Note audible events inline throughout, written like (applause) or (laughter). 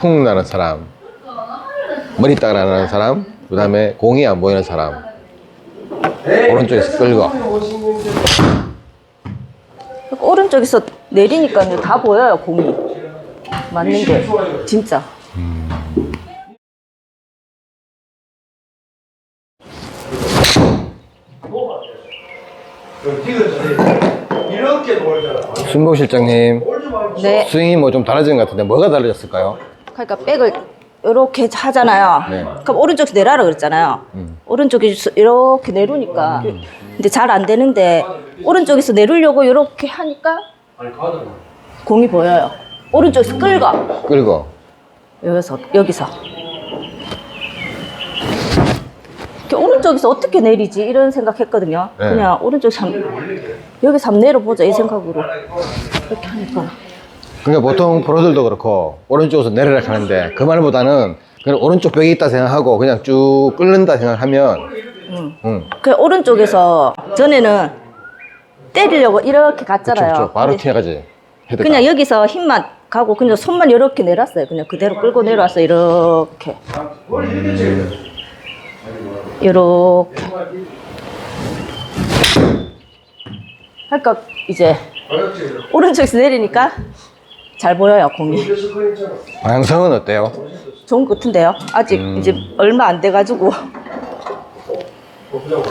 훅 나는 사람, 머리 따라가는 사람, 그 다음에 공이 안 보이는 사람, 오른쪽에서 끌고. 오른쪽에서 내리니까요 다 보여요 공이. 맞는 게. 진짜. 이렇게 놀잖아. 순봉 실장님, 네. 스윙이 뭐 좀 달라진 것 같은데 뭐가 달라졌을까요? 그러니까 백을 이렇게 하잖아요. 네. 그럼 오른쪽에서 내라라 그랬잖아요. 오른쪽에서 이렇게 내려니까. 근데 잘 안 되는데 오른쪽에서 내리려고 이렇게 하니까 공이 보여요. 오른쪽에서 끌고. 끌고. 여기서 여기서. 이렇게 오른쪽에서 어떻게 내리지? 이런 생각했거든요. 네. 그냥 오른쪽에서 한, 여기서 한번 내려 보자 이 생각으로. 이렇게 하니까 그러니까 보통 프로들도 그렇고 오른쪽에서 내려라 하는데 그 말보다는 그냥 오른쪽 벽이 있다 생각하고 그냥 쭉 끓는다 생각하면 음. 응. 그 오른쪽에서 전에는 때리려고 이렇게 갔잖아요. 그렇죠. 바로 근데 튀어가지. 헤드가. 그냥 여기서 힘만 가고 그냥 손만 이렇게 내렸어요. 그냥 그대로 끌고 내려왔어 요 이렇게 이렇게. 그러니까 이제 오른쪽에서 내리니까 잘 보여요 공이. 방향성은 어때요? 좋은 것 같은데요. 아직 음. 이제 얼마 안 돼가지고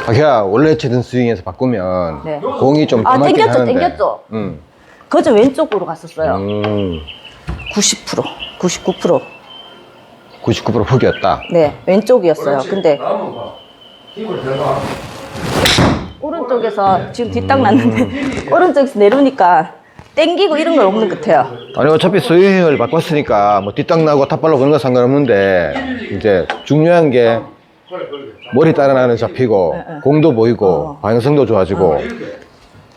아, 걔가 원래 치던 스윙에서 바꾸면 네. 공이 좀 아, 더 맞긴 땡겼죠, 하는데. 땡겼죠. 응. 그저 왼쪽으로 갔었어요. 음, 90%, 99%. 99% 훅이었다. 네, 왼쪽이었어요. 근데. 오른쪽에서 지금 뒤딱 났는데 (laughs) 오른쪽에서 내려오니까 땡기고 이런 건 없는 것 같아요. 아니 어차피 스윙을 바꿨으니까 뭐 뒷땅 나고 탑발로 그런 건 상관없는데 이제 중요한 게 머리 따라나는 잡히고 네, 네. 공도 보이고 어. 방향성도 좋아지고 이제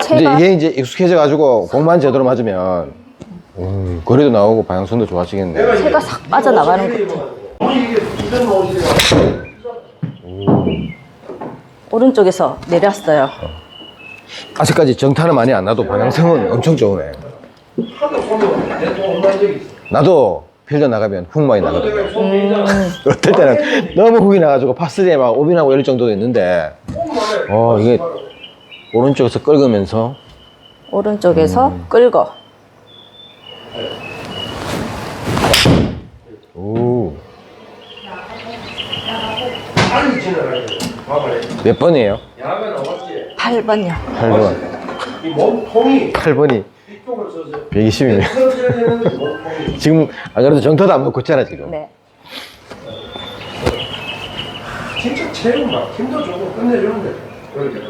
체가 이게 이제 익숙해져 가지고 공만 제대로 맞으면 음, 거리도 나오고 방향성도 좋아지겠네. 체가 싹 빠져나가는 것 같아요. 옷이야. 오른쪽에서 내렸어요. 아직까지 정타는 많이 안 나도 방향성은 엄청 좋으네. 나도 필드 나가면 훅 많이 나거든요. 어떨 때는 너무 훅이 나가지고 파스리에 막 오빈하고 이럴 정도도 있는데 어 이게 오른쪽에서 끌으면서 오른쪽에서 음. 끌고 오, 돼. 봐봐래. 몇 번이에요? 야가 나왔지. 8번요. 8번. 이 몸통이 8번이 이쪽을 써서 120이면 서져야 되는데 몸통이. (laughs) 지금 안 그래도 정타도 안 먹고 있잖아 지금. 네. 진짜 체력 막 힘도 주고 끝내주는데. 그러니까.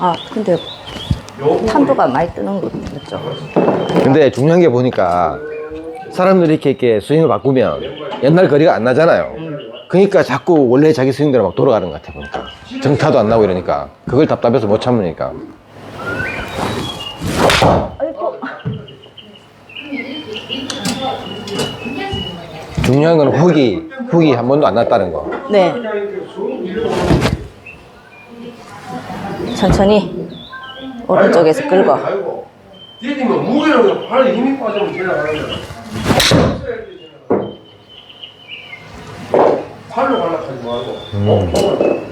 아, 근데 요 탄도가 많이 뜨는 것 같죠. 근데 중요한 게 보니까 사람들이 이렇게, 이렇게 스윙을 바꾸면 옛날 거리가 안 나잖아요. 그러니까 자꾸 원래 자기 스윙대로 막 돌아가는 것 같아 보니까 정타도 안 나고 이러니까 그걸 답답해서 못 참으니까. 중요한 건 훅이 훅이 한 번도 안 났다는 거. 네. 천천히 오른쪽에서 끌고 아이고. 디디면 무게로 발에 힘이 빠지면 지나가는 거야. 팔로 갈락하지 말고. 몸통을.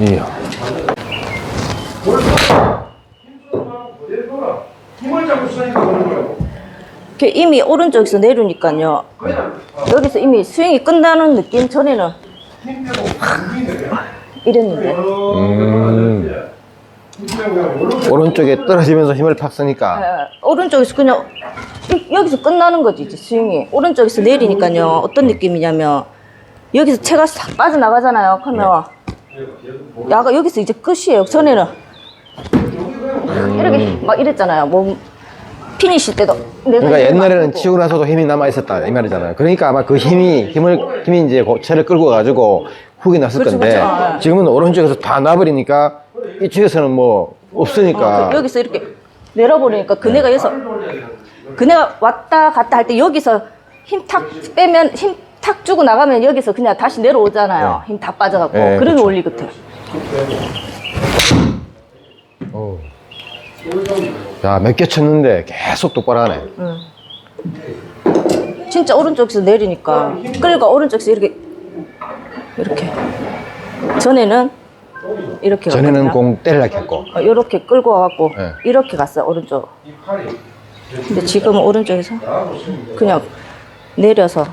이야. 힘을 잡고 쓰니까 그런 거라고. 그 이미 오른쪽에서 내려니까요. 그냥 여기서 이미 스윙이 끝나는 느낌 전에는 힘 빼고 움직이네. 이랬는데 음. 오른쪽에 떨어지면서 힘을 팍 쓰니까 예, 오른쪽에서 그냥 이- 여기서 끝나는 거지 이제 스윙이 오른쪽에서 내리니까요 어떤 느낌이냐면 여기서 체가 싹 빠져나가잖아요 그러면 야가 여기서 이제 끝이에요 전에는. 이렇게 막 이랬잖아요 몸. 피니시 때도. 내가 그러니까 옛날에는 막 치고 나서도 힘이 남아 있었다 이 말이잖아요. 그러니까 아마 그 힘이 힘을 힘이 이제 고- 채를 끌고 가지고 훅이 났을 그렇죠, 건데 그렇죠. 지금은 오른쪽에서 다 나버리니까 이쪽에서는 뭐 없으니까. 어, 그 여기서 이렇게 내려버리니까 그네가 여기서 그네가 왔다 갔다 할 때 여기서 힘 탁 빼면 힘 탁 주고 나가면 여기서 그냥 다시 내려오잖아요. 힘 다 빠져갖고 네, 그러면 그렇죠. 올리 같아. 어. 요 정도. 야, 몇 개 쳤는데 계속 똑바로 하네. 진짜 오른쪽에서 내리니까 끌고 오른쪽에서 이렇게 이렇게 전에는 이렇게 전에는. 공 때리려고 했고. 어, 이렇게 끌고 와갖고 네. 이렇게 갔어요 오른쪽 근데 지금은 오른쪽에서 그냥 내려서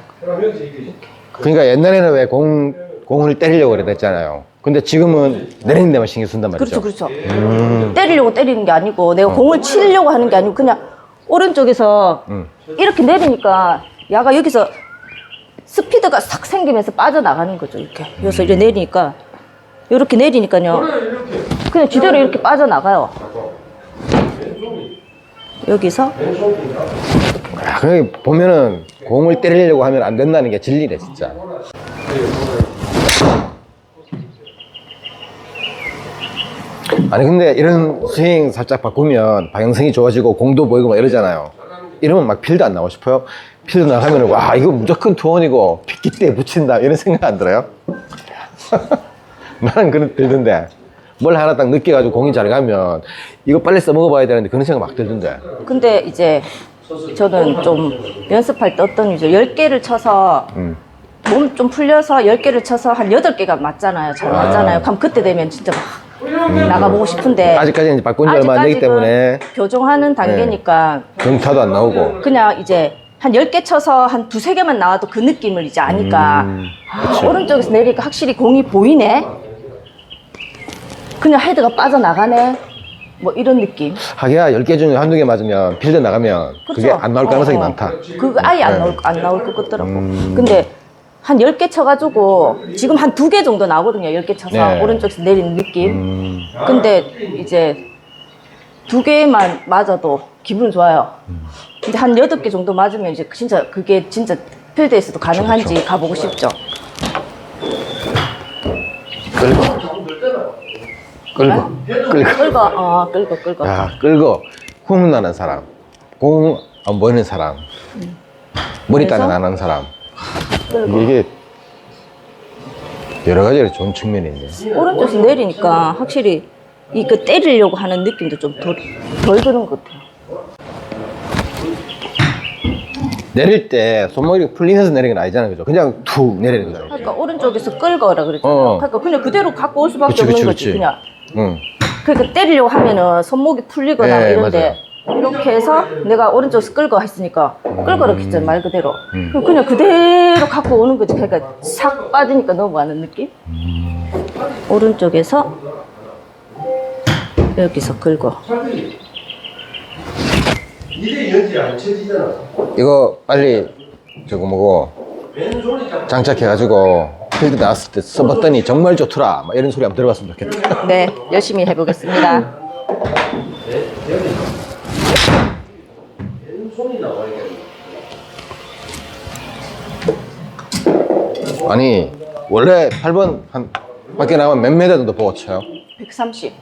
그러니까 옛날에는 왜 공, 공을 때리려고 그랬잖아요. 근데 지금은 내리는 데만 신경 쓴단 말이죠. 그렇죠 그렇죠. 때리려고 때리는 게 아니고 내가 공을 치려고 하는 게 아니고 그냥 오른쪽에서 음. 이렇게 내리니까 야가 여기서 스피드가 싹 생기면서 빠져나가는 거죠 이렇게. 그래서 이렇게 내리니까. 이렇게 내리니까요. 그냥 지대로 이렇게 빠져나가요. 여기서 야, 그게 보면은 공을 때리려고 하면 안 된다는 게 진리네, 진짜. 아니, 근데 이런 스윙 살짝 바꾸면 방향성이 좋아지고 공도 보이고 막 이러잖아요. 이러면 막 필드 안 나오고 싶어요? 필드 나가면 와, 이거 무조건 투원이고 핏기 때 붙인다. 이런 생각 안 들어요? (laughs) 나는 그런 들던데. 뭘 하나 딱 느껴가지고 공이 잘 가면 이거 빨리 써먹어봐야 되는데 그런 생각 막 들던데. 근데 이제 저는 좀 연습할 때 어떤 이제 10개를 쳐서 음. 몸 좀 풀려서 10개를 쳐서 한 8개가 맞잖아요. 잘 맞잖아요. 그럼 그때 되면 진짜 막 나가보고 싶은데 아직까지는 이제 바꾼 지 얼마 안 되기 아직까지는 때문에 교정하는 단계니까 경타도 안 나오고 그냥 이제 한 10개 쳐서 한 두세 개만 나와도 그 느낌을 이제 아니까 음, 아, 오른쪽에서 내리니까 확실히 공이 보이네. 그냥 헤드가 빠져나가네. 뭐 이런 느낌. 하기야 10개 중에 한두 개 맞으면 필드 나가면 그게 그렇죠? 안 나올 가능성이 어, 어. 많다. 그거 아예 안 네. 나올, 안 나올 것 같더라고. 음. 근데 한 10개 쳐가지고 지금 한 두 개 정도 나오거든요. 10개 쳐서 네. 오른쪽에서 내리는 느낌. 음, 근데 이제 두 개만 맞아도 기분 좋아요. 근데 한 여덟 개 정도 맞으면 이제 진짜 그게 진짜 필드에서도 가능한지 가보고 싶죠. 끌고 끌고 끌고 끌고, 어, 끌고, 끌고. 야 끌고 훅 나는 사람 공 안 보이는 사람 머리 그래서? 따라 나는 사람 끌고. 이게 여러 가지로 좋은 측면이 있네. 오른쪽에서 내리니까 확실히 이그 때리려고 하는 느낌도 좀 덜, 덜 드는 것 같아요. 내릴 때 손목이 풀리면서 내리는 건 아니잖아요, 그죠? 그냥 툭 내리는 거잖아요. 그러니까 오른쪽에서 끌거라 그랬잖아요. 어. 그러니까 그냥 그대로 갖고 올 수밖에 그치, 없는 그치, 거지, 그치. 그냥. 응. 그러니까 때리려고 하면은 손목이 풀리거나 네, 이런데 이렇게 해서 내가 오른쪽에서 끌고 했으니까 끌거라 했잖아 말 그대로. 음. 그럼 그냥 그대로 갖고 오는 거지. 그러니까 싹 빠지니까 넘어가는 느낌? 오른쪽에서 여기서 끌고. 이래 연지 안 쳐지잖아. 이거 빨리 저거 뭐고 장착해가지고 필드 나왔을 때 써봤더니 정말 좋더라. 막 이런 소리 한번 들어봤으면 좋겠다. 네 열심히 해보겠습니다. 아니 원래 8번 한 밖에 나가면 몇 메다 정도 보고 쳐요? 130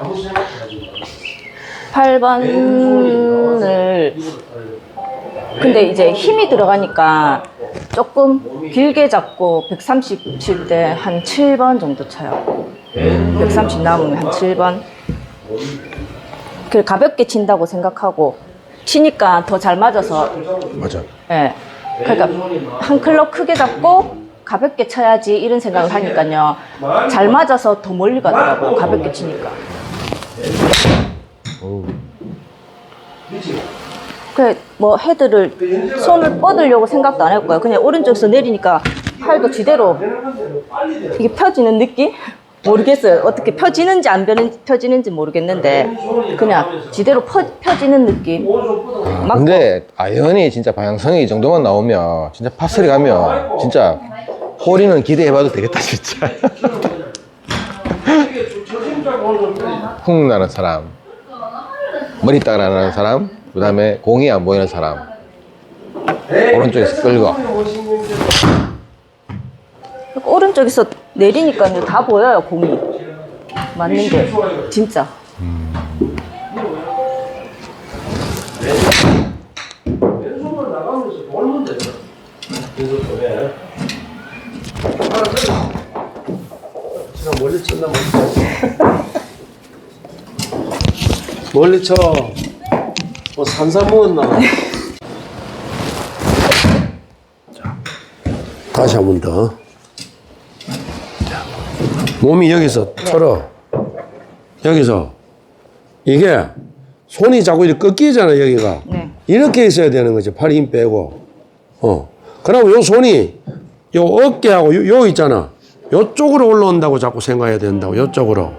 아무 생각 안 하지. 8번을 근데 이제 힘이 들어가니까 조금 길게 잡고 130 칠 때 한 7번 정도 쳐요. 130 남으면 한 7번. 그 가볍게 친다고 생각하고 치니까 더 잘 맞아서 맞아. 예. 그러니까 한 클럽 크게 잡고 가볍게 쳐야지 이런 생각을 하니까요. 잘 맞아서 더 멀리 가더라고 가볍게 치니까. 그렇지. 그래 뭐 헤드를 손을 뻗으려고 생각도 안 했고요. 그냥 오른쪽에서 내리니까 팔도 지대로. 이게 펴지는 느낌? 모르겠어요. 어떻게 펴지는지 안 펴지는지 모르겠는데 그냥 지대로 펴, 펴지는 느낌. 맞고 근데 아연이 진짜 방향성이 이 정도만 나오면 진짜 파스리 가면 진짜 홀이는 기대해봐도 되겠다 진짜. (laughs) 훅 나는 사람, 머리 따라 나는 사람, 그 다음에 공이 안 보이는 사람. 오른쪽에서 끌고. 오른쪽에서 내리니까 다 보여요 공이 맞는 게 진짜. 쳤나. 멀리 쳐. 뭐 산삼 먹었나? 자, 다시 한 번 더. 자, 몸이 여기서 털어. 여기서 이게 손이 자꾸 이렇게 꺾이잖아 여기가. 네. 이렇게 있어야 되는 거지. 팔힘 빼고. 어. 그럼 요 손이 요 어깨하고 요, 요 있잖아. 요쪽으로 올라온다고 자꾸 생각해야 된다고. 요쪽으로.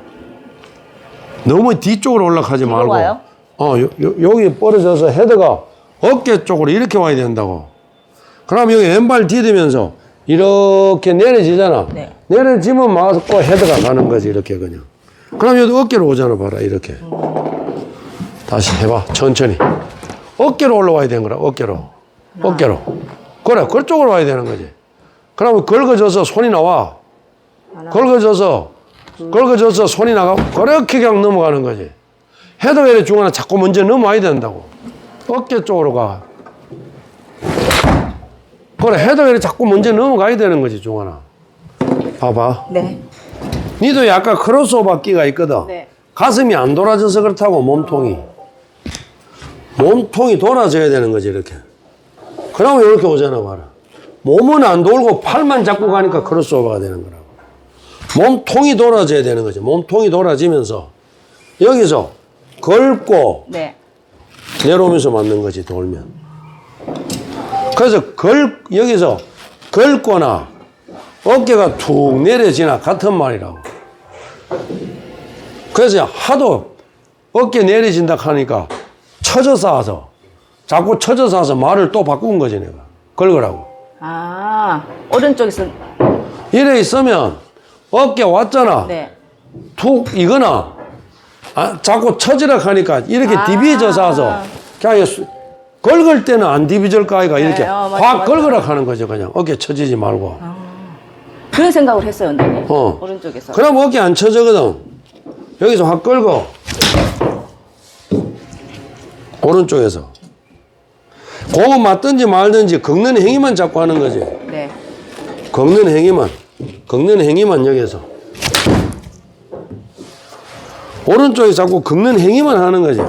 너무 뒤쪽으로 올라가지 뒤로 말고. 와요? 어, 요, 요, 여기 벌어져서 헤드가 어깨 쪽으로 이렇게 와야 된다고. 그럼 여기 왼발 디디면서 이렇게 내려지잖아. 네. 내려지면 맞고 헤드가 가는 거지, 이렇게 그냥. 그럼 여기 어깨로 오잖아, 봐라, 이렇게. 다시 해봐, 천천히. 어깨로 올라와야 되는 거라, 어깨로. 어깨로. 그래, 그쪽으로 와야 되는 거지. 그러면 긁어져서 손이 나와. 긁어져서, 긁어져서 손이 나가고, 그렇게 그냥 넘어가는 거지. 이렇게 중간에 자꾸 먼저 넘어와야 된다고. 어깨 쪽으로 가. 그래, 이렇게 자꾸 먼저 넘어가야 되는 거지, 중간아. 봐봐. 네. 니도 약간 크로스오버 끼가 있거든. 네. 가슴이 안 돌아져서 그렇다고 몸통이. 몸통이 돌아져야 되는 거지, 이렇게. 그러면 이렇게 오잖아, 봐라. 몸은 안 돌고 팔만 잡고 가니까 크로스오버가 되는 거라고. 몸통이 돌아져야 되는 거지. 몸통이 돌아지면서 여기서 걸고 네. 내려오면서 맞는 거지, 돌면. 그래서 걸, 여기서 걸거나 어깨가 툭 내려지나 같은 말이라고. 그래서 하도 어깨 내려진다 하니까 처져서 와서 자꾸 처져서 와서 말을 또 바꾼 거지, 내가. 걸거라고. 아, 오른쪽에서 이래 있으면 어깨 왔잖아. 네. 툭 이거나 아, 자꾸 처지라 하니까 이렇게 아. 디비져서 그냥 수- 긁을 때는 안 디비질 거 아이가 이렇게 어, 맞아, 확 맞아. 긁으라 하는 거죠 그냥 어깨 처지지 말고 그런 생각을 했어요, 원장님. 어. 오른쪽에서. 그럼 어깨 안 처지거든 여기서 확 긁어 오른쪽에서 고거 맞든지 말든지 긁는 행위만 자꾸 하는 거지 네. 긁는 행위만 긁는 행위만 여기서 오른쪽에 자꾸 긁는 행위만 하는 거지.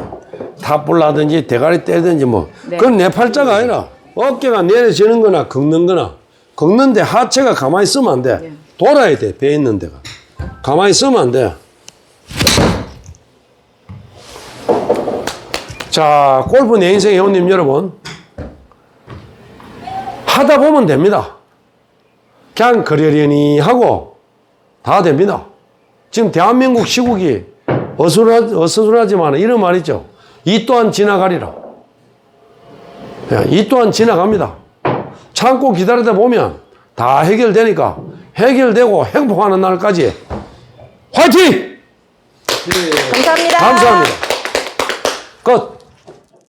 탑볼라든지 대가리 떼든지 뭐. 네. 그건 내 팔자가 아니라 어깨가 내려지는 거나 긁는 거나 긁는데 하체가 가만히 있으면 안 돼. 네. 돌아야 돼 배 있는 데가. 가만히 있으면 안 돼. 자 골프 내 인생 회원님 여러분. 하다 보면 됩니다. 그냥 그러려니 하고 다 됩니다. 지금 대한민국 시국이 어수라, 어수선하 지만 이런 말 있죠. 이 또한 지나가리라. 예, 이 또한 지나갑니다. 참고 기다리다 보면 다 해결되니까 해결되고 행복하는 날까지 화이팅! 감사합니다. 감사합니다.